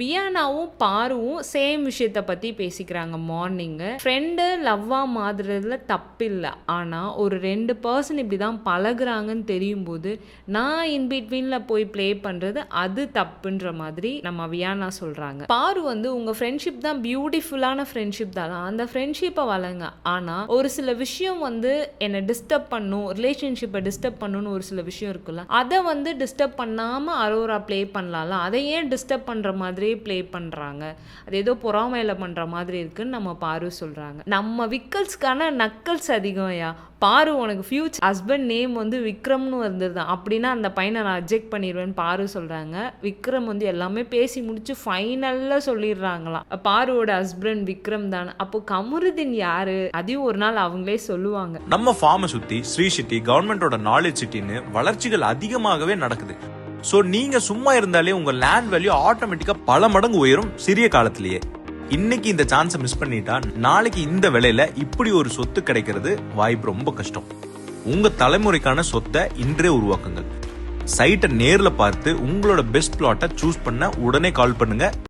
வியானாவும் பாருவும் same விஷயத்த பத்தி பேசிக்கிறாங்க மார்னிங்கு ஃப்ரெண்டு லவ்வா மாதிரில தப்பில்லை. ஆனா ஒரு ரெண்டு பர்சன் இப்படி தான் பழகுறாங்கன்னு தெரியும் போது நான் இன் பிட்வீன்ல போய் ப்ளே பண்றது அது தப்புன்ற மாதிரி நம்ம வியானா சொல்றாங்க. பாரு வந்து உங்க ஃப்ரெண்ட்ஷிப் தான் பியூட்டிஃபுல்லான ஃப்ரெண்ட்ஷிப் தான். அந்த ஃப்ரெண்ட்ஷிப்பை வளங்க ஆனா ஒரு சில விஷயம் வந்து என்னை டிஸ்டர்ப் பண்ணும் ரிலேஷன்ஷிப்பை டிஸ்டர்ப் பண்ணணும்னு ஒரு சில விஷயம் இருக்குல்ல அதை வந்து டிஸ்டர்ப் பண்ணாம அரோரா ப்ளே பண்ணலாம்ல. அதை ஏன் டிஸ்டர்ப் பண்ற மாதிரியே ப்ளே பண்ணுறாங்க அது ஏதோ பொறாமையில் பண்ணுற மாதிரி இருக்குன்னு நம்ம பாரு சொல்கிறாங்க நம்ம விக்கல்ஸ்க்கான நக்கல்ஸ் அதிகம்யா பாரு உனக்கு ஃபியூச்சர் ஹஸ்பண்ட் நேம் வந்து விக்ரம்னு வந்திருதான் அப்படின்னா அந்த பையனை நான் அஜெக்ட் பண்ணிடுவேன்னு பாரு சொல்கிறாங்க விக்ரம் வந்து எல்லாமே பேசி முடிச்சு ஃபைனலில் சொல்லிடுறாங்களாம். பாருவோட ஹஸ்பண்ட் விக்ரம் தான். அப்போ கமருதீன் யாரு? அதையும் ஒரு நாள் அவங்களே சொல்லுவாங்க. நம்ம ஃபார்மை சுற்றி ஸ்ரீ சிட்டி கவர்மெண்டோட நாலேஜ் சிட்டின்னு வளர்ச்சிகள் அதிகமாகவே நடக்குது. ஸோ நீங்க சும்மா இருந்தாலே உங்க லேண்ட் வேல்யூ ஆட்டோமேட்டிக்கா பல மடங்கு உயரும் சிறிய காலத்திலேயே. இன்னைக்கு இந்த சான்ஸை மிஸ் பண்ணிட்டா நாளைக்கு இந்த விலையில இப்படி ஒரு சொத்து கிடைக்கிறது வாய்ப்பு ரொம்ப கஷ்டம். உங்க தலைமுறைக்கான சொத்தை இன்றே உருவாக்குங்கள். சைட்டை நேரில் பார்த்து உங்களோட பெஸ்ட் பிளாட்டை சூஸ் பண்ண உடனே கால் பண்ணுங்க.